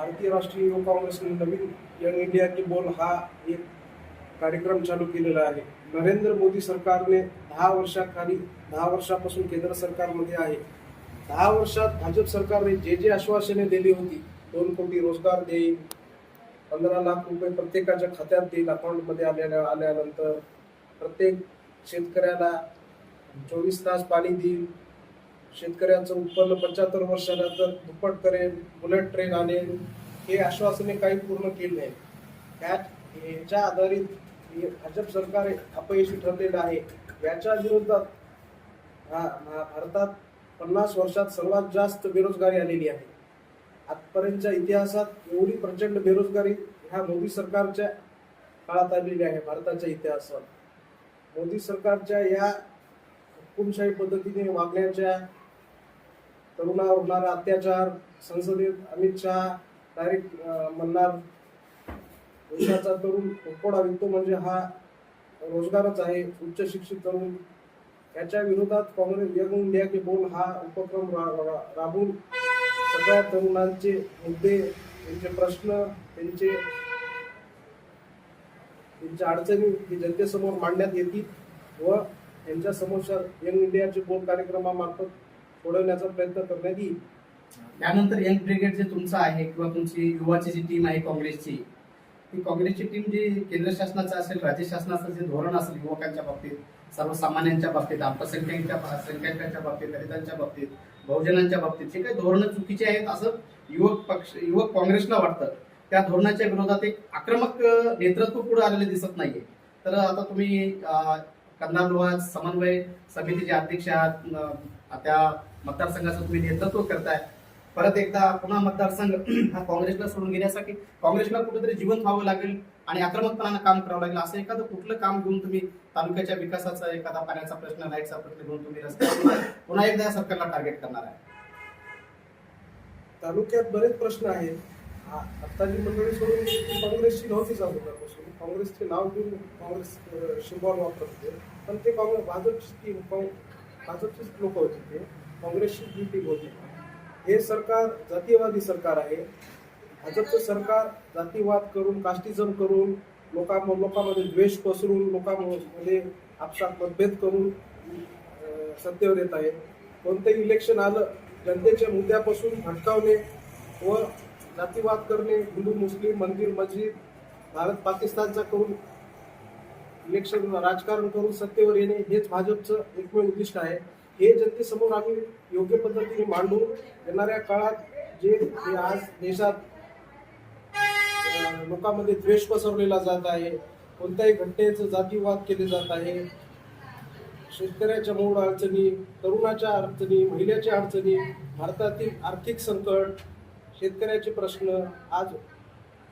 भारतीय राष्ट्रीय युवक काँग्रेसने नवीन यंग इंडिया की बोल हा एक कार्यक्रम चालू केलेला आहे. नरेंद्र मोदी सरकारने दहा वर्षाखाली दहा वर्षापासून केंद्र सरकारमध्ये आहे. दहा वर्षात भाजप सरकारने जे जे आश्वासने दिली होती दोन कोटी रोजगार देईल पंधरा लाख रुपये प्रत्येकाच्या खात्यात देईल अकाउंटमध्ये आलेल्या आल्यानंतर प्रत्येक शेतकऱ्याला चोवीस तास पाणी देईल शेतकऱ्यांचं उत्पन्न पंच्याहत्तर वर्षानंतर दुप्पट करेल बुलेट ट्रेन आणेल हे आश्वासने काही पूर्ण केले नाही. त्यात याच्या आधारित भाजप सरकार अपयशी ठरलेलं आहे. याच्या विरोधात हा भारतात पन्नास वर्षात सर्वात जास्त बेरोजगारी आलेली आहे. आजपर्यंतच्या इतिहासात एवढी प्रचंड बेरोजगारी ह्या मोदी सरकारच्या काळात आलेली आहे भारताच्या इतिहासात. मोदी सरकारच्या या हुकुमशाही पद्धतीने वागण्याच्या तरुणावर होणारा अत्याचार संसदेत अमित शहा डायरेक्ट म्हणणार देशाचा तरुण उकोडा विकतो म्हणजे हा रोजगारच आहे उच्च शिक्षित तरुण. याच्या विरोधात काँग्रेस यंग इंडिया के बोल हा उपक्रम रा- रा- सगळ्या तरुणांचे मुद्दे त्यांचे प्रश्न त्यांचे त्यांच्या अडचणी हे जनतेसमोर मांडण्यात येतील व त्यांच्या समस्या यंग इंडियाचे बोल कार्यक्रमामार्फत सोडवण्याचा प्रयत्न करण्यात येईल. त्यानंतर यंग ब्रिगेड जे तुमचं आहे किंवा तुमची युवाची जी टीम आहे काँग्रेसची ती काँग्रेसची टीम जी केंद्र शासनाचं असेल राज्य शासनाचं जे धोरण असेल युवकांच्या बाबतीत सर्वसामान्यांच्या बाबतीत अल्पसंख्याकांच्या अल्पसंख्याकांच्या बाबतीत दलितांच्या बाबतीत बहुजनांच्या बाबतीत जे काही धोरणं चुकीची आहेत असं युवक पक्ष युवक काँग्रेसला वाटतं. त्या धोरणाच्या विरोधात एक आक्रमक नेतृत्व पुढे आलेले दिसत नाहीये. तर आता तुम्ही अं, लोहा समन्वय समितीचे अध्यक्ष आहात त्या मतदारसंघाचं तुम्ही नेतृत्व करताय. परत एकदा पुन्हा मतदारसंघ हा काँग्रेसला सोडून घेण्यासाठी काँग्रेसला कुठेतरी जीवन व्हावं लागेल आणि आक्रमकपणानं काम करावं लागेल असं एखादं कुठलं काम घेऊन तुम्ही तालुक्याच्या विकासाचा एखादा पाण्याचा प्रश्न लाईटचा प्रश्न घेऊन तुम्ही रस्त्यावर पुन्हा एकदा या सरकारला टार्गेट करणार आहे. तालुक्यात बरेच प्रश्न आहेत. आता जी मंडळी सोडून काँग्रेसची नव्हतीच अगोदरपासून. काँग्रेसचे नाव घेऊन काँग्रेस शिंबॉल वापरत होते. पण ते काँग्रेस भाजपची भाजपचीच लोक होते ते. काँग्रेसची जी टीम होती. हे सरकार जातीयवादी सरकार आहे. भाजपचं सरकार जातीवाद करून कास्टिझम करून लोकां लोकांमध्ये द्वेष पसरून लोकांमध्ये आपसात मतभेद करून सत्तेवर येत आहे. कोणतंही इलेक्शन आलं जनतेच्या मुद्द्यापासून भटकावणे व जातीवाद करणे हिंदू मुस्लिम मंदिर मस्जिद भारत पाकिस्तानचा करून इलेक्शन राजकारण करून सत्तेवर येणे हेच भाजपचं एकमेव उद्दिष्ट आहे. हे जनतेसमोर आम्ही योग्य पद्धतीने मांडून येणाऱ्या काळात जे आज देशात लोकांमध्ये द्वेष पसरलेला जात आहे कोणत्याही घटनेचं जातीवाद केले जात आहे शेतकऱ्याच्या मूळ अडचणी तरुणाच्या अडचणी महिलेच्या अडचणी भारतातील आर्थिक संकट शेतकऱ्याचे प्रश्न आज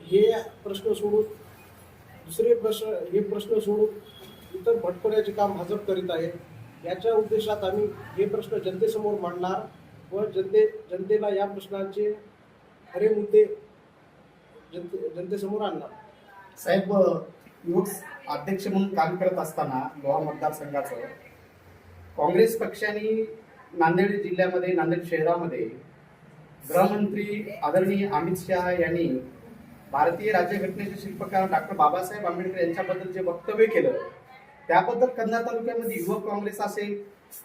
हे प्रश्न सोडून दुसरे प्रश्न हे प्रश्न सोडून इतर भटकण्याचे काम भाजप करीत आहे. याच्या उद्देशात आम्ही हे प्रश्न जनतेसमोर मांडणार व जनते जनतेला या प्रश्नांचे खरे मुद्दे जनते जनतेसमोर आणणार. साहेब युवक अध्यक्ष म्हणून काम करत असताना लोहा मतदारसंघाचं काँग्रेस पक्षाने नांदेड जिल्ह्यामध्ये नांदेड शहरामध्ये गृहमंत्री आदरणीय अमित शहा यांनी भारतीय राज्यघटनेचे शिल्पकार डॉक्टर बाबासाहेब आंबेडकर यांच्याबद्दल जे वक्तव्य केलं त्याबद्दल कंधार तालुक्यामध्ये युवक काँग्रेस असेल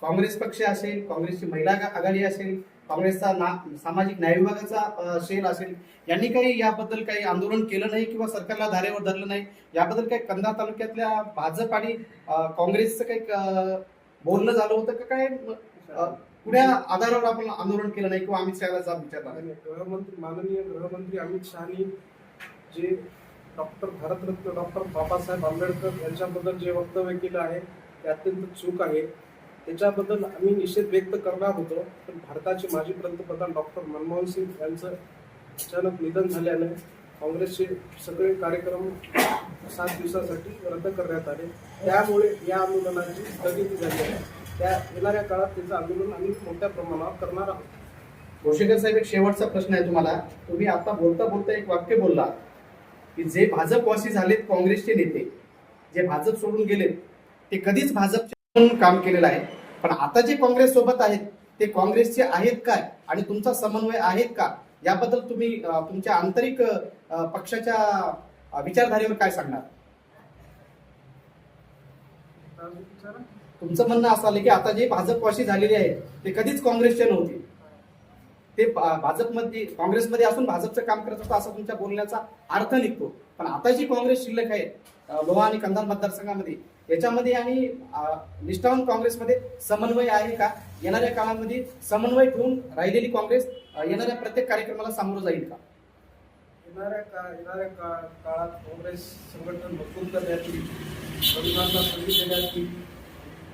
काँग्रेस पक्ष असेल काँग्रेसची महिला आघाडी असेल काँग्रेसचा ना सामाजिक न्याय विभागाचा सेल असेल यांनी काही याबद्दल काही आंदोलन केलं नाही किंवा सरकारला धारेवर धरलं नाही याबद्दल काही कंधार तालुक्यातल्या भाजप आणि काँग्रेसचं काही बोलणं झालं होतं का काय अ, कुण्या आधारावर आपण आंदोलन केलं नाही किंवा अमित शहाला जाब विचारला नाही? गृहमंत्री माननीय गृहमंत्री अमित शहानी जे डॉक्टर भारतरत्न डॉक्टर बाबासाहेब आंबेडकर यांच्याबद्दल जे वक्तव्य केलं आहे ते अत्यंत चूक आहे. त्याच्याबद्दल आम्ही निषेध व्यक्त करणार होतो पण भारताचे माजी पंतप्रधान डॉक्टर मनमोहन सिंग यांचं अचानक निधन झाल्यानं काँग्रेसचे सगळे कार्यक्रम सात दिवसासाठी रद्द करण्यात आले. त्यामुळे या आंदोलनाची स्थगिती झाली आहे. त्या येणाऱ्या काळात त्याचं आंदोलन आम्ही मोठ्या प्रमाणावर करणार आहोत. भोशेकर साहेब एक शेवटचा प्रश्न आहे तुम्हाला. तुम्ही आता बोलता बोलता एक वाक्य बोलला की जे भाजपवासी झालेत काँग्रेसचे नेते जे भाजप सोडून गेलेत ते कधीच भाजपचे म्हणून काम केलेलं आहे. पण आता जे काँग्रेस सोबत आहेत ते काँग्रेसचे आहेत काय? आणि तुमचा समन्वय आहेत का? याबद्दल तुम्ही तुमच्या आंतरिक पक्षाच्या विचारधारेवर काय सांगणार? तुमचं म्हणणं असं आलं की आता जे भाजपवाशी झालेले आहेत ते कधीच काँग्रेसचे नव्हते. ते भाजपमध्ये काँग्रेसमध्ये असून भाजपचं काम करत होतं असा तुमच्या बोलण्याचा अर्थ निघतो. पण आता जी काँग्रेस शिल्लक आहे लोहा आणि कंधार मतदारसंघामध्ये याच्यामध्ये आणि अ, काँग्रेसमध्ये समन्वय आहे का? येणाऱ्या काळामध्ये समन्वय ठेवून राहिलेली काँग्रेस येणाऱ्या प्रत्येक कार्यक्रमाला सामोरं जाईल का? येणाऱ्या का येणाऱ्या का काळात काँग्रेस संघटन मजबूत करण्यात येईल तरुणांना संधी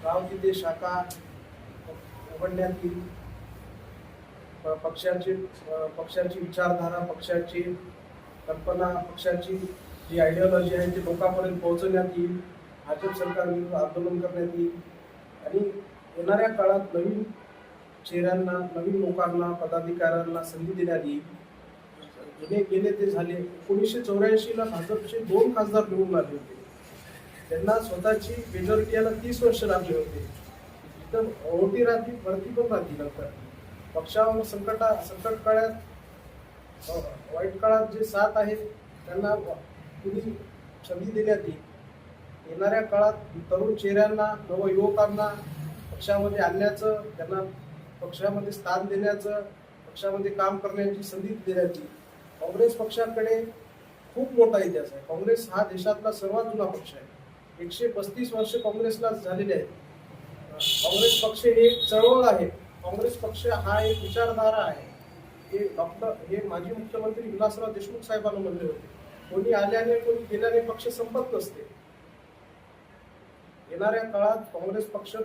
गाव तिथे शाखा उघडण्यात येईल पक्षांची पक्षांची विचारधारा पक्षाची कल्पना पक्षाची जी आयडिओलॉजी आहे ती लोकांपर्यंत पोहोचवण्यात येईल. भाजप सरकारविरुद्ध आंदोलन करण्यात येईल. आणि येणाऱ्या काळात नवीन चेहऱ्यांना नवीन लोकांना पदाधिकाऱ्यांना संधी देण्यात येईल. जुने गेले ते झाले. एकोणीसशे चौऱ्याऐंशीला भाजपचे दोन खासदार निवडून आले होते. त्यांना स्वतःची मेजॉरिटी याला तीस वर्ष लागले होते. तर ओटी राहतील भरती पण राहतील नंतर पक्षावर संकटा संकट काळात वाईट काळात जे साथ आहेत त्यांना कुणी संधी देण्यात येईल येणाऱ्या काळात तरुण चेहऱ्यांना नवयुवकांना पक्षामध्ये आणण्याचं त्यांना पक्षामध्ये स्थान देण्याचं पक्षामध्ये काम करण्याची संधी देण्याची काँग्रेस पक्षाकडे खूप मोठा इतिहास आहे. काँग्रेस हा देशातला सर्वात जुना पक्ष आहे. एकशे पस्तीस वर्ष काँग्रेसला झालेले आहेत. काँग्रेस पक्ष हे एक चळवळ आहे. काँग्रेस पक्ष हा एक विचारधारा आहे. हे डॉक्टर हे माजी मुख्यमंत्री विलासराव देशमुख साहेबांना म्हणले होते. कोणी आल्याने कोणी गेल्याने पक्ष संपत नसते. येणाऱ्या काळात काँग्रेस पक्ष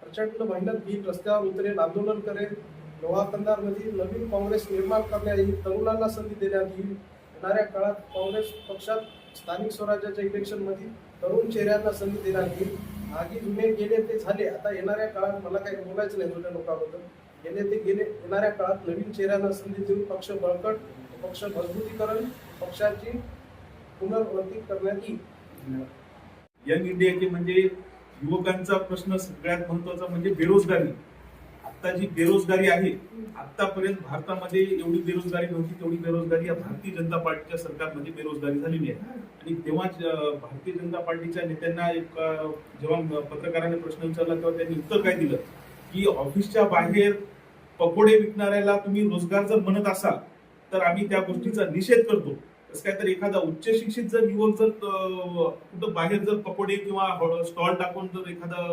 प्रचंड मेहनत घेईल रस्त्यावर उतरेल आंदोलन करेल. लोहा कंदारमध्ये नवीन काँग्रेस निर्माण करण्यात येईल तरुणांना संधी देण्यात येईल. येणाऱ्या काळात काँग्रेस पक्षात स्थानिक स्वराज्याच्या इलेक्शनमध्ये तरुण चेहऱ्यांना संधी देण्यात येईल. आधी जुने गेले ते झाले. आता येणाऱ्या काळात मला काही बोलायचं नाही जुन्या लोकांबद्दल. गेले ते गेले. येणाऱ्या काळात नवीन चेहऱ्यांना संधी देऊन पक्ष बळकट पक्ष मजबूतीकरण पक्षाची पुनर्वृत्ती करण्यात येईल. यंग इंडियाचे म्हणजे युवकांचा प्रश्न सगळ्यात महत्त्वाचा म्हणजे बेरोजगारी. आता जी बेरोजगारी आहे आतापर्यंत भारतामध्ये एवढी बेरोजगारी नव्हती तेवढी बेरोजगारी या भारतीय जनता पार्टीच्या सरकारमध्ये बेरोजगारी झालेली आहे. आणि तेव्हा भारतीय जनता पार्टीच्या नेत्यांना एक जेव्हा पत्रकारांनी प्रश्न विचारला तेव्हा त्यांनी उत्तर काय दिलं? की ऑफिसच्या बाहेर पकोडे विकणाऱ्याला तुम्ही रोजगार जर म्हणत असाल तर आम्ही त्या गोष्टीचा निषेध करतो. तसं काय तर एखादा उच्च शिक्षित जर युवक जर कुठं बाहेर जर पकोडे किंवा स्टॉल टाकून जर एखादा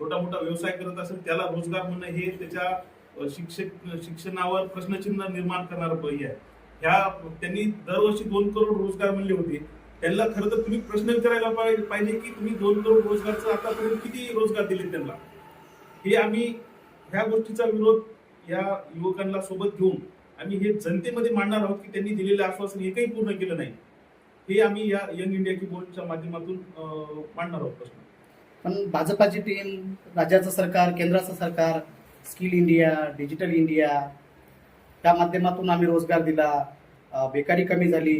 छोटा मोठा व्यवसाय करत असेल त्याला रोजगार म्हणणं हे त्याच्या शिक्षक शिक्षणावर प्रश्नचिन्ह निर्माण करणार आहे. ह्या त्यांनी दरवर्षी दोन करोड रोजगार म्हणले होते. त्यांना खरं तर तुम्ही प्रश्न विचारायला पाहि- पाहिजे की तुम्ही दोन करोड रोजगारचं आतापर्यंत किती रोजगार दिले त्यांना? हे आम्ही ह्या गोष्टीचा विरोध या युवकांना सोबत घेऊन आम्ही हे जनतेमध्ये मांडणार आहोत की त्यांनी दिलेलं आश्वासन हे काही पूर्ण केलं नाही. हे आम्ही या यंग इंडिया की बोर्डच्या माध्यमातून मांडणार आहोत प्रश्न. पण भाजपाची टीम राज्याचं सरकार केंद्राचं सरकार स्किल इंडिया डिजिटल इंडिया त्या माध्यमातून आम्ही रोजगार दिला बेकारी कमी झाली.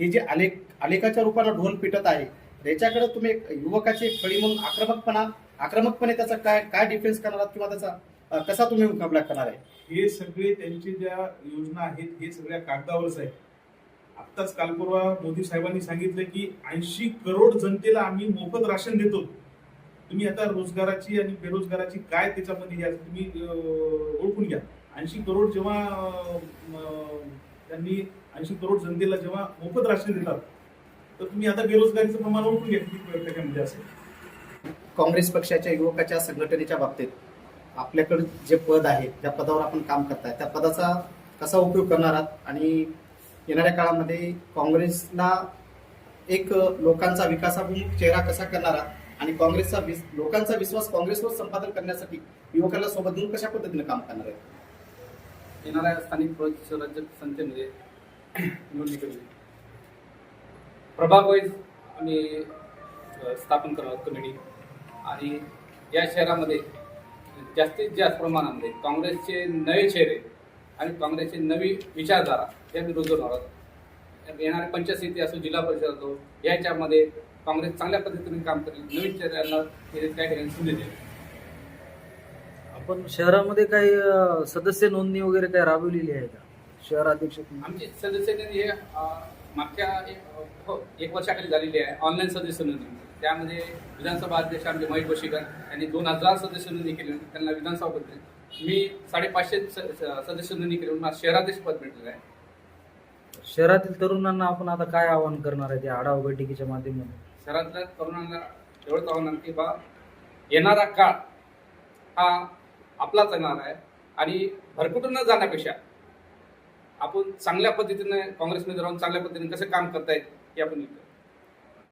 हे जे आलेख आलेखाच्या रूपाला ढोल पिटत आहे त्याच्याकडे तुम्ही युवकाचे युवकाची एक फळी म्हणून आक्रमकपणा आक्रमकपणे त्याचा काय काय डिफेन्स करणार किंवा त्याचा कसा तुम्ही मुकाबला करणार आहे? हे सगळे त्यांची ज्या योजना आहेत हे सगळ्या कागदावरच आहे आत्ताच कालपूर्वा मोदी साहेबांनी सांगितलं की ऐंशी करोड जनतेला आम्ही मोफत राशन देतो. तुम्ही आता रोजगाराची आणि बेरोजगाराची काय त्याच्यामध्ये हे तुम्ही ओळखून घ्या. ऐंशी करोड जेव्हा त्यांनी ऐंशी करोड जनतेला जेव्हा मोफत राशन देतात तर तुम्ही आता बेरोजगारीचं प्रमाण ओळखून घ्या किती त्याच्यामध्ये असेल. काँग्रेस पक्षाच्या युवकाच्या संघटनेच्या बाबतीत आपल्याकडे जे पद आहे ज्या पदावर आपण काम करताय त्या पदाचा कसा उपयोग करणार आहात? आणि येणाऱ्या काळामध्ये काँग्रेसला एक लोकांचा विकासाभिमुख चेहरा कसा करणार आहात? आणि काँग्रेसचा विस- लोकांचा विश्वास काँग्रेसवर संपादन करण्यासाठी युवकांना सोबत घेऊन कशा पद्धतीने काम करणार आहे येणाऱ्या स्थानिक स्वराज्य संस्थेमध्ये निवडणुकीमध्ये प्रभाग वाईज आम्ही स्थापन करणार आहोत कमिटी. आणि या शहरामध्ये जास्तीत जास्त प्रमाणामध्ये काँग्रेसचे नवे चेहरे आणि काँग्रेसचे नवी विचारधारा या मी रुजवणार आहोत. येणारे पंचायत समिती असो जिल्हा परिषद असो याच्यामध्ये काँग्रेस चांगल्या पद्धतीने काम करेल. नवीन चेहऱ्यांना हे त्या ठिकाणी संधी देईल आपण शहरामध्ये काही सदस्य नोंदणी वगैरे काही राबवलेली आहे का? शहराध्यक्ष आमची सदस्य नोंदणी हे मागच्या एक- हो, एक वर्षाखाली झालेली आहे. ऑनलाईन सदस्य नोंदणी. त्यामध्ये विधानसभा अध्यक्ष आमचे महेश बशीकर यांनी दोन हजार सदस्य नोंदणी केली होती. त्यांना विधानसभा पद. मी साडेपाचशे सदस्य नोंदणी केली मला शहराध्यक्ष पद भेटलेलं आहे. शहरातील तरुणांना आपण आता काय आवाहन करणार आहे? त्या आढावा बैठकीच्या माध्यमातून? शहरातल्या तरुणांना एवढंच आव्हान की बा येणारा काळ हा आपलाच येणार आहे. आणि भरकुटून न जाण्यापेक्षा आपण चांगल्या पद्धतीने काँग्रेसमध्ये राहून चांगल्या पद्धतीने कसं काम करतायत हे आपण